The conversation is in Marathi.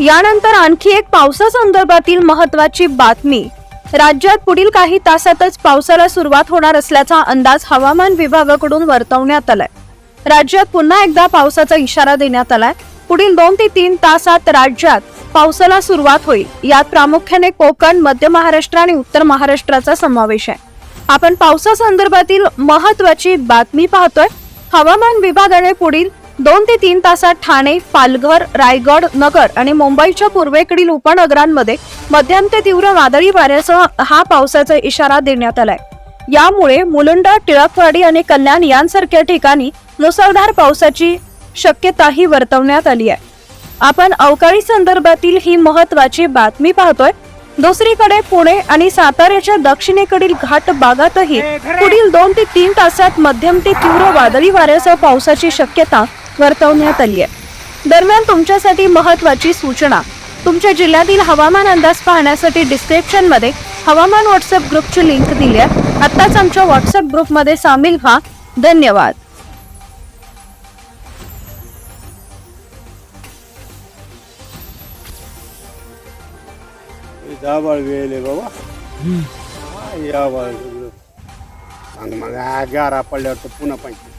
यानंतर आणखी एक पावसासंदर्भातील महत्वाची बातमी. राज्यात पुढील काही तासातच पावसाला सुरुवात होणार असल्याचा अंदाज हवामान विभागाकडून वर्तवण्यात आलाय. राज्यात पुन्हा एकदा पावसाचा इशारा देण्यात आलाय. पुढील दोन ते तीन तासात राज्यात पावसाला सुरुवात होईल. यात प्रामुख्याने कोकण मध्य महाराष्ट्र आणि उत्तर महाराष्ट्राचा समावेश आहे. आपण पावसासंदर्भातील महत्वाची बातमी पाहतोय. हवामान विभागाने पुढील दोन ते तीन तासात ठाणे पालघर रायगड नगर आणि मुंबईच्या पूर्वेकडील उपनगरांमध्ये मध्यम ते तीव्र वादळी वाऱ्यासह हा पावसाचा इशारा देण्यात आलाय. यामुळे मुलुंड टिळकवाडी आणि कल्याण यांसारख्या ठिकाणी मुसळधार पावसाची शक्यताही वर्तवण्यात आली आहे. आपण अवकाळी संदर्भातील ही महत्वाची बातमी पाहतोय. दुसरीकडे पुणे आणि साताऱ्याच्या दक्षिणेकडील घाट भागातही पुढील दोन ते तीन तासात मध्यम ते तीव्र वादळी वाऱ्यासह पावसाची शक्यता वर्तवण्यात आली आहे दरम्यान तुमच्यासाठी महत्वाची सूचना. तुमच्या जिल्ह्यातील हवामान अंदाज पाहण्यासाठी डिस्क्रिप्शनमध्ये हवामान व्हॉट्सअप ग्रुपची लिंक दिली आहे आत्ताच आमच्या व्हॉट्सअप ग्रुपमध्ये सामील व्हा. धन्यवाद. वेळ बाबा. हा, या बाळ. मग गारा पडल्यावर तर पुन्हा पाहिजे.